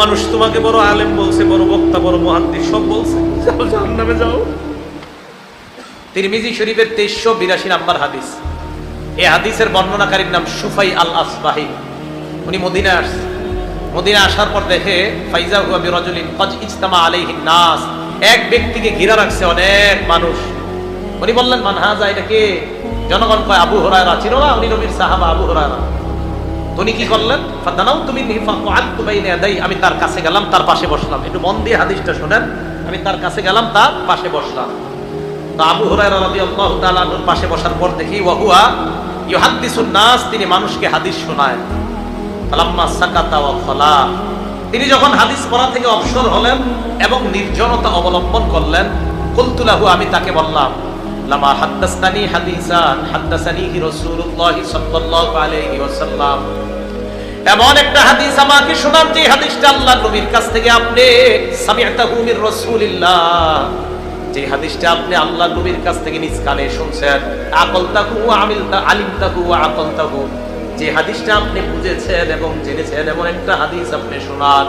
মানুষ তোমাকে বড় আলেম বলছে, বড় বক্তা, বড় মহান্তি সব বলছে। যাও জাহান্নামে যাও। তিরমিজি শরীফের তেইশশো বিরাশি নাম্বার হাদিস। এই হাদিসের বর্ণনাকারীর নাম সুফাই আল আসবাহি উনি মদিনায় আসছে। মদিনায় আসার পর দেখে, ফাইজা হুয়া বিরজুলিন কজ ইজতামা আলাইহিন নাস। এক ব্যক্তিকে ঘিরা রাখছে অনেক মানুষ। উনি বললেন মানহাজা এটা কে? জনগণ কয়, আবু হুরায়রা। চিনো না? উনি নবীর সাহাবা, আবু হুরায়রা। উনি কি করলেন? ফাদানাও তুমি আমি তার কাছে গেলাম, তার পাশে বসলাম। একটু মন দিয়ে হাদিসটা শুনেন। আমি তার কাছে গেলাম, তার পাশে বসলাম। তো আবু তাআলা আনহুর পাশে বসার পর দেখি ওয়াহুয়া ইউহাদ্দিসুন নাস, তিনি মানুষকে হাদিস শোনায়। ফালাম্মা সাকাতা ওয়া খলা তিনি যখন হাদিস পড়া থেকে অবসর হলেন এবং নির্জনতা অবলম্বন করলেন কুলতুলাহু আমি তাকে বললাম, লামা হাদ্দাসতানি হাদিসান, হাদ্দাসানিহি রাসূলুল্লাহ সাল্লাল্লাহু আলাইহি ওয়াসাল্লাম। এমন একটা হাদিস আমাকে শোনান যে হাদিসটা আল্লাহ নবীর কাছ থেকে, আপনি সামিআতাহু মির রাসূলিল্লাহ। যে হাদিসটা আপনি আল্লাহ নবীর কাছ থেকে নিজ কানে শুনছেন, আকলতাহু আমিলতা, আলিমতাহু আকলতাহু। যে হাদিসটা আপনি বুঝেছেন এবং জেনেছেন, এমন একটা হাদিস আপনি শোনান।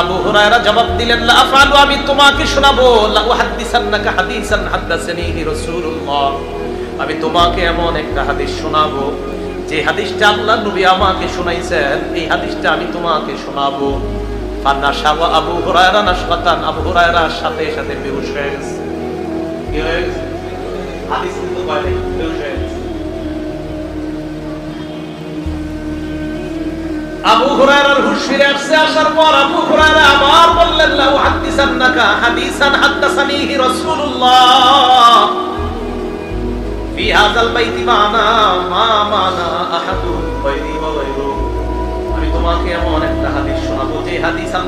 আবু হুরায়রা জবাব দিলেন, লা আফআলু, আমি তোমাকে শোনাবো। লা উহাদ্দিসান্নাকা হাদিসান হাদ্দাসানিহি রাসূলুল্লাহ। আমি তোমাকে এমন একটা হাদিস শোনাবো যে হাদিসটা আল্লাহ নবী আমাকে শোনাইছেন, এই হাদিসটা আমি তোমাকে শোনাবো। ফান্নাশাবা আবু হুরায়রা নাশকাতান আবু হুরায়রার সাথে সাথে বেহুশ হয়ে গেছে। আবু হুরায়রার হুশ ফিরে আসছে, আসার পর আবু হুরায়রা আবার বললেন লা উহাদ্দিসান্নাকা হাদিসান হাদ্দাসানিহি রাসূলুল্লাহ। ফি হাযাল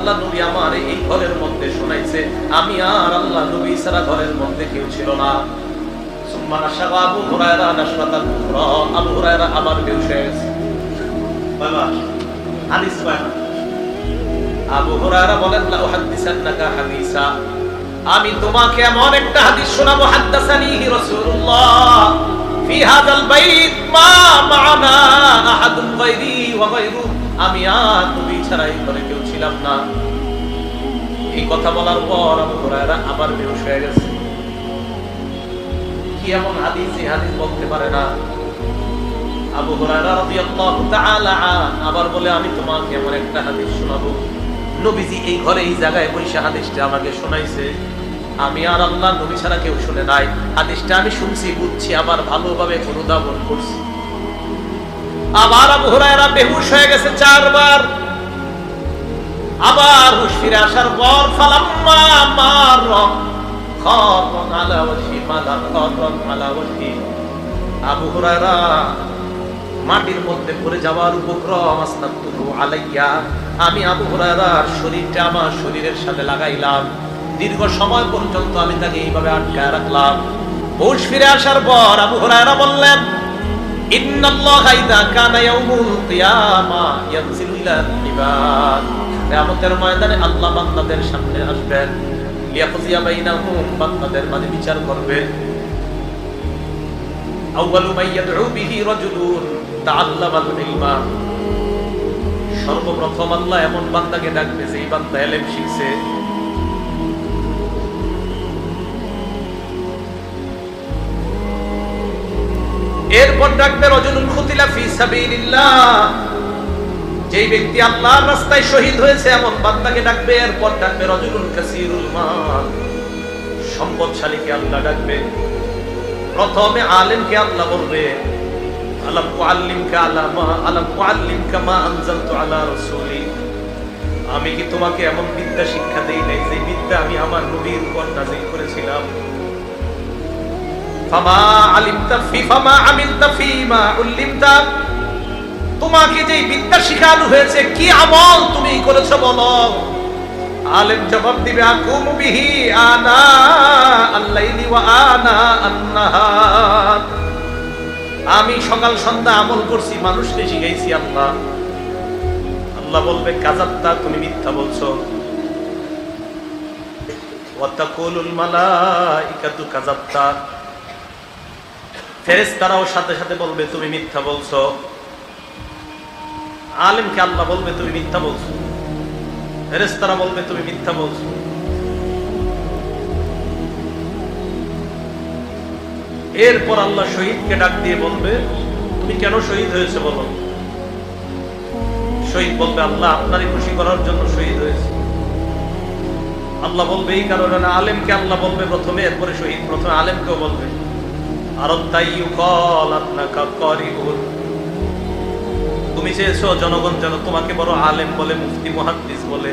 আমি আমার এই আর আল্লাহ নবী ছাড়া ঘরের মধ্যে কেউ ছিল না। সুম্মা নাশাবা আবু আবু হুরায়রা আবার বেহুশ গেছে বাবা হাদিস না আবু হুরায়রা বলেন, লা উহাদ্দিসান্নাকা হাদিসা। আমি তোমাকে এমন একটা হাদিস শোনাবো, হাদ্দাসানিহি রাসূলুল্লাহ, ফি হাযাল বাইত মা মা'ানা আহাদুন গায়রি ওয়া গায়রু। আমি আর নবী ছাড়া এই ঘরে কেউ ছিলাম না। এই কথা বলার পর আবু হুরায়রা আবার বেহুশ হয়ে গেছে। কি এমন হাদিস, এই হাদিস বলতে পারে না। আবু হুরায়রা রাদিয়াল্লাহু তাআলা আবার বলে, আমি তোমাকে এমন একটা হাদিস শোনাবো নবীজি এই ঘরে, এই জায়গায় বসে হাদিসটা আমাকে শোনাইছে। আমি আর আল্লাহ নবী ছাড়া কেউ শুনে নাই। হাদিসটা আমি শুনছি, বুঝছি, আবার ভালোভাবে অনুধাবন করছি। আবার বেহুশ হয়ে গেছে চারবার। আবার হুশ ফিরে আসার পর, ফালাম্মা মার খারন আলা ওয়াজহি মালা খারন আলা ওয়াজহি। আবু হুরায়রা মাটির মধ্যে পড়ে যাওয়ার উপক্রম আলাইয়া, আমি আবু হুরায়রার শরীরটা আমার শরীরের সাথে লাগাইলাম। দীর্ঘ সময় পর্যন্ত আমি তাকে এইভাবে আটকায় রাখলাম। হুশ ফিরে আসার পর আবু হুরায়রা বললেন ময়দানে আল্লাহ সামনে আসবেন। বিচার রাজুলুন। সর্বপ্রথম আল্লাহ এমন বান্দাকে ডাকবে যেই বান্দা এলেম শিখছে। এরপর ডাকবে রজনুল খুতিলা ফি সাবিলিল্লাহ। যেই ব্যক্তি আল্লাহর রাস্তায় শহীদ হয়েছে, এমন বান্দাকে ডাকবে, এরপর ডাকবে রজনুল কাসিরুল মাল। সম্পদশালীকে আল্লাহ ডাকবে। প্রথমে আলেমকে আল্লাহ বলবে। আলাম মুআল্লিমকা আলা মা, আলাম মুআল্লিমকা মা আনজালতু আলা রাসূলি। আমি কি তোমাকে এমন বিদ্যা শিক্ষা দেই নাই যে বিদ্যা আমি আমার নবীর উপর নাযিল করেছিলাম? ফামা আলিমতা ফি, ফামা আমিলতা ফিমা উল্লিমতা। তোমাকে যে বিদ্যা শিখানো হয়েছে, কি আমল তুমি করেছ বলো? আলেম জবাব দিবে, আকুম বিহি আনা আল্লাইলি ওয়া আনা আন্নাহার। আমি সকাল সন্ধ্যা আমল করছি মানুষকে শিখাইছি আল্লাহ। আল্লাহ বলবে কাজাত্তা তুমি মিথ্যা বলছো। ফেরেশতারাও সাথে সাথে বলবে, তুমি মিথ্যা বলছো। আলেমকে আল্লাহ বলবে, তুমি মিথ্যা বলছো। ফেরেশতারা বলবে, তুমি মিথ্যা বলছো। এরপর আল্লাহ শহীদকে ডাক দিয়ে বলবে, তুমি কেন শহীদ হয়েছে বলো? শহীদ বলবে, আল্লাহ আপনারই খুশি করার জন্য শহীদ হয়েছে। আল্লাহ বলবে, এই কারণে আলেমকে আল্লাহ বলবে প্রথমে, এরপরে শহীদ, প্রথমে আলেমকেও বলবে। আর তাই কল আপনাকা তুমি চেয়েছো জনগণ যেন তোমাকে বড় আলেম বলে, মুফতি, মুহাদ্দিস বলে।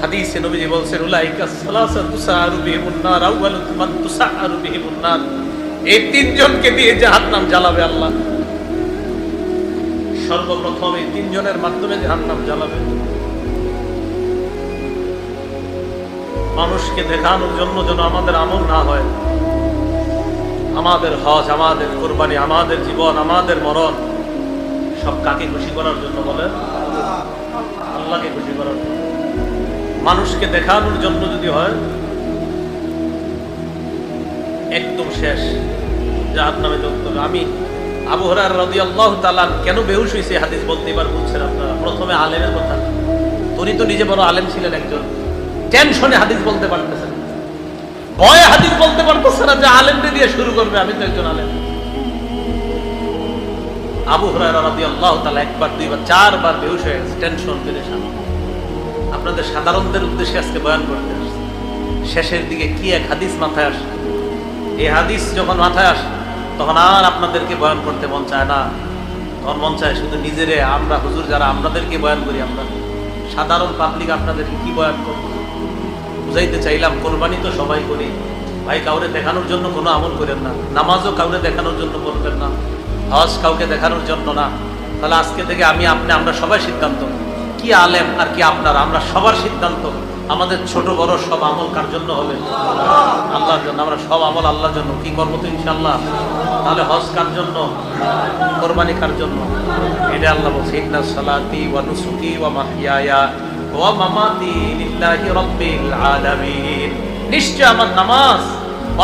হাদিসে নবীজি বলছেন, উলাইকা সালাসা বিহিমুন নার মান বিহিমুন নার। এই তিনজনকে দিয়ে জাহান্নাম জ্বালাবে আল্লাহ। সর্বপ্রথম এই তিনজনের মাধ্যমে জাহান্নাম জ্বালাবে। মানুষকে দেখানোর জন্য যেন আমাদের আমল না হয়। আমাদের হজ, আমাদের কোরবানি, আমাদের জীবন, আমাদের মরণ, সব কাকে খুশি করার জন্য বলে? আল্লাহকে খুশি করার জন্য। মানুষকে দেখানোর জন্য যদি হয়, একদম শেষ। যার নামে যোগ্য আমি আবু রাদি আল্লাহ তালান কেন বেহুশ হয়েছে হাদিস বলতে এবার বুঝছেন আপনারা? প্রথমে আলেমের কথা। উনি তো নিজে বড় আলেম ছিলেন একজন। টেনশনে হাদিস বলতে পারতেছেন ভয়ে হাদিস বলতে পারতেছে না যে আলেমকে দিয়ে শুরু করবে। আমি তো একজন আলেম। আবু হরার রাদি আল্লাহ তালা একবার, দুইবার, চারবার বেহুশ হয়ে গেছে। টেনশন পেরেশান আপনাদের সাধারণদের উদ্দেশ্যে আজকে বয়ান করতে আসছে। শেষের দিকে কি এক হাদিস মাথায় আসে? এই হাদিস যখন মাথায় আসে, তখন আর আপনাদেরকে বয়ান করতে মন চায় না। তখন মন চায় শুধু নিজেরে, আমরা হুজুর যারা আপনাদেরকে বয়ান করি আমরা। সাধারণ পাবলিক আপনাদেরকে কি বয়ান করব? বুঝাইতে চাইলাম, কোরবানি তো সবাই করি। ভাই, কাউরে দেখানোর জন্য কোনো আমল করেন না। নামাজও কাউরে দেখানোর জন্য করবেন না। হজ কাউকে দেখানোর জন্য না। তাহলে আজকে থেকে আমি, আপনি, আমরা সবাই সিদ্ধান্ত কি আলেম আর কি আপনার? আমরা সবার সিদ্ধান্ত, আমাদের ছোট বড় সব আমল কার জন্য হবে? আল্লাহর জন্য, আমরা সব আমল আল্লাহর জন্য। কি করব তো ইনশাল্লাহ তাহলে হজ কার জন্য? কোরবানি কার জন্য? এটা আল্লাহ বলছে, ইন্না সালাতি ওয়া নুসুকি ওয়া মাহইয়ায়া ওয়া মামাতি লিল্লাহি রাব্বিল আলামিন। নিশ্চয় আমার নামাজ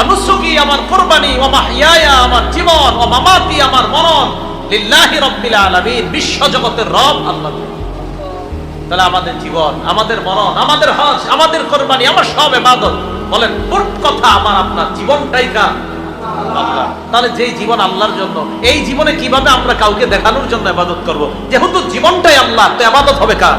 অনুসুকি আমার কোরবানি ও মাহিয়ায়া আমার জীবন ও মামাতি আমার মরণ লিল্লাহি রাব্বিল আলামিন, বিশ্ব জগতের রব আল্লাহ। তাহলে আমাদের জীবন, আমাদের মরণ, আমাদের হজ, আমাদের কোরবানি, আমার সব এবাদত বলেন, মোট কথা আমার, আপনার জীবনটাই কার? তাহলে যে জীবন আল্লাহর জন্য, এই জীবনে কীভাবে আমরা কাউকে দেখানোর জন্য আবাদত করব? যেহেতু জীবনটাই আল্লাহ, তো আবাদত হবে কার?